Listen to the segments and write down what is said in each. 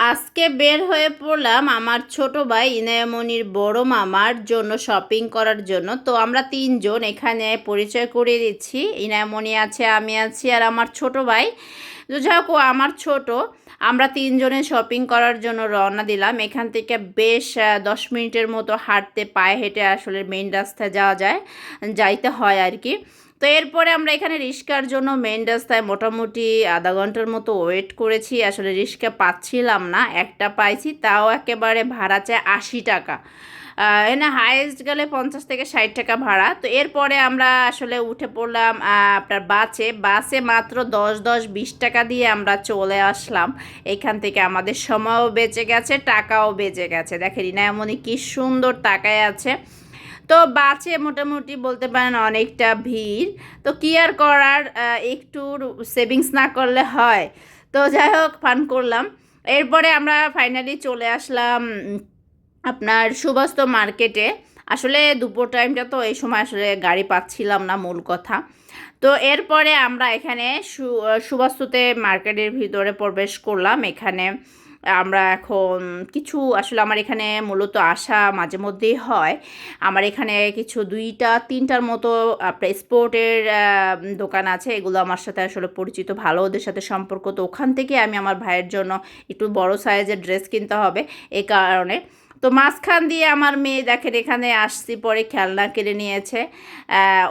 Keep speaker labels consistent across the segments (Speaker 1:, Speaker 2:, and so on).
Speaker 1: আজকে বের হয়ে পড়লাম আমার ছোট ভাই ইনায়মনির বড় মামার জন্য শপিং করার জন্য। তো আমরা তিনজন এখানে পরিচয় করে দিচ্ছি। ইনায়মনি আছে, আমি আছি আর আমার ছোট ভাই। তো যাই হোক আমার ছোট। আমরা তিনজনে শপিং করার জন্য রওনা দিলাম। এখান থেকে বেশ দশ মিনিটের মতো হাঁটতে, পায়ে হেঁটে আসলে মেন রাস্তায় যাওয়া যায়, যাইতে হয় আর কি। তো এরপরে আমরা এখানে রিক্সার জন্য মেন রাস্তায় মোটামুটি আধা ঘণ্টার মতো ওয়েট করেছি। আসলে রিক্সা পাচ্ছিলাম না, একটা পাইছি, তাও একেবারে ভাড়া চায় আশি টাকা। এনে হাইয়েস্ট গেলে পঞ্চাশ থেকে ষাট টাকা ভাড়া। তো এরপরে আমরা আসলে উঠে পড়লাম আপনার বাসে। বাসে মাত্র দশ দশ, বিশ টাকা দিয়ে আমরা চলে আসলাম। এখান থেকে আমাদের সময়ও বেঁচে গেছে, টাকাও বেঁচে গেছে। দেখেন এমনই কি সুন্দর টাকায় আছে। তো বাসে মোটামুটি বলতে পারেন অনেকটা ভিড়। তো কি আর করার একটু সেভিংস না করলে হয়। তো যাই হোক ফান করলাম। এরপরে আমরা ফাইনালি চলে আসলাম আপনার সুবাস্ত মার্কেটে, আসলে দুপুর টাইমটা তো এই সময় আসলে গাড়ি পাচ্ছিলাম না মূল কথা। তো এরপরে আমরা এখানে সুবাস্তুতে মার্কেটের ভিতরে প্রবেশ করলাম। এখানে আমরা এখন কিছু, আসলে আমার এখানে মূলত আসা মাঝে মধ্যেই হয়। আমার এখানে কিছু দুইটা, তিনটার মতো আপনার স্পোর্টের দোকান আছে। এগুলো আমার সাথে আসলে পরিচিত, ভালো ওদের সাথে সম্পর্ক। তো ওখান থেকে আমি আমার ভাইয়ের জন্য একটু বড় সাইজের ড্রেস কিনতে হবে। এই কারণে তো মাঝখান দিয়ে আমার মেয়ে দেখেন এখানে আসছি, পরে খেলনা কেড়ে নিয়েছে।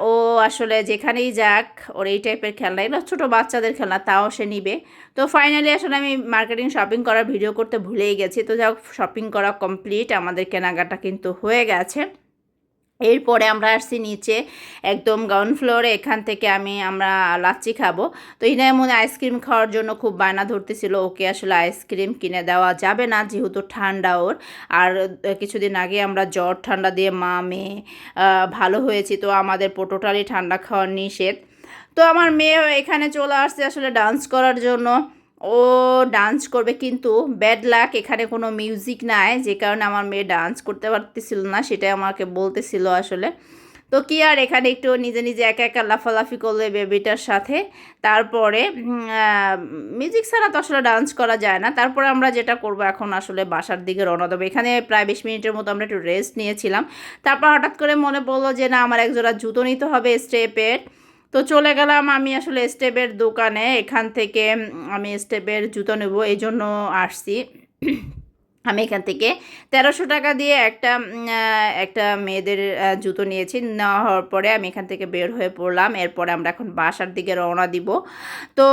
Speaker 1: ও আসলে যেখানেই যাক, ওর এই টাইপের খেলনা। এগুলো ছোটো বাচ্চাদের খেলনা, তাও সে নিবে। তো ফাইনালি আসলে আমি মার্কেটিং শপিং করার ভিডিও করতে ভুলেই গেছি। তো যাক শপিং করা কমপ্লিট আমাদের কেনাকাটা কিন্তু হয়ে গেছে। এরপরে আমরা আসছি নিচে একদম গ্রাউন্ড ফ্লোরে এখান থেকে আমি, আমরা লাচ্ছি খাব। তো ইনায় মনে আইসক্রিম খাওয়ার জন্য খুব বায়না ধরতেছিল, ওকে আসলে আইসক্রিম কিনে দেওয়া যাবে না যেহেতু ঠান্ডা ওর। আর কিছুদিন আগে আমরা জ্বর, ঠান্ডা দিয়ে মা, মেয়ে ভালো হয়েছি, তো আমাদের পোটোটালি ঠান্ডা খাওয়ার নিষেধ। তো আমার মেয়ে এখানে চলে আসছে আসলে ডান্স করার জন্য। ও ডান্স করবে কিন্তু ব্যাড লাক এখানে কোনো মিউজিক নাই, যে কারণে আমার মেয়ে ডান্স করতে পারতেছিল না, সেটাই আমাকে বলতেছিল আসলে। তো কি আর, এখানে একটু নিজে নিজে একা একা লাফালাফি করলে বেবিটার সাথে। তারপরে মিউজিক ছাড়া তো আসলে ডান্স করা যায় না। তারপরে আমরা যেটা করব এখন আসলে বাসার দিকে রওনা দেবো। এখানে প্রায় বিশ মিনিটের মতো আমরা একটু রেস্ট নিয়েছিলাম। তারপর হঠাৎ করে মনে পড়ল যে না, আমার একজোড়া জুতো নিতে হবে স্টেপের তো চলে গেলাম আমি আসলে স্টেপের দোকানে। এখান থেকে আমি স্টেপের জুতো নেব, এই জন্য আসছি। আমি এখান থেকে তেরোশো টাকা দিয়ে একটা একটা মেয়েদের জুতো নিয়েছি। নেওয়া হওয়ার পরে আমি এখান থেকে বের হয়ে পড়লাম। এরপরে আমরা এখন বাসার দিকে রওনা দিব। তো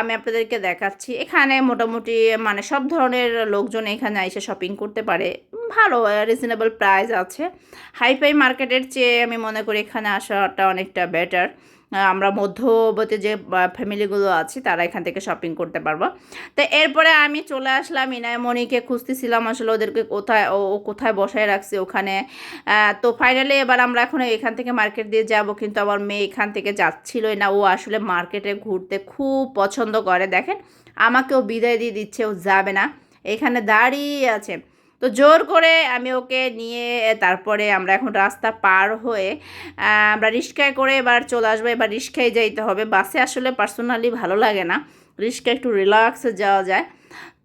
Speaker 1: আমি আপনাদেরকে দেখাচ্ছি। এখানে মোটামুটি মানে সব ধরনের লোকজন এখানে এসে শপিং করতে পারে। ভালো রিজনেবল প্রাইস আছে। হাইফাই মার্কেটের চেয়ে আমি মনে করি এখানে আসাটা অনেকটা বেটার আমরা মধ্যবর্তী যে ফ্যামিলিগুলো আছি, তারা এখান থেকে শপিং করতে পারব। তো এরপরে আমি চলে আসলাম ইনায়মণিকে খুঁজতেছিলাম, আসলে ওদেরকে কোথায়, ও কোথায় বসায় রাখছে ওখানে। তো ফাইনালি এবার আমরা এখন এখান থেকে মার্কেট দিয়ে যাব, কিন্তু আমার মেয়ে এখান থেকে যাচ্ছিলই না। ও আসলে মার্কেটে ঘুরতে খুব পছন্দ করে, দেখেন। আমাকেও বিদায় দিয়ে দিচ্ছে, ও যাবে না। এখানে দাঁড়িয়ে আছে। তো জোর করে আমি ওকে নিয়ে তারপরে আমরা এখন রাস্তা পার হয়ে আমরা রিক্সায় করে এবার চলে আসব। এবার রিক্সায় যাইতে হবে। বাসে আসলে পার্সোনালি ভালো লাগে না। রিক্সায় একটু রিল্যাক্সে যাওয়া যায়।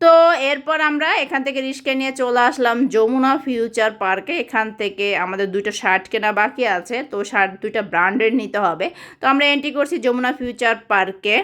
Speaker 1: তো এরপর আমরা এখান থেকে রিক্সা নিয়ে চলে আসলাম যমুনা ফিউচার পার্কে। এখান থেকে আমাদের দুটো শার্ট কেনা বাকি আছে। তো শার্ট দুইটা ব্র্যান্ডের নিতে হবে। তো আমরা এন্ট্রি করছি যমুনা ফিউচার পার্কে।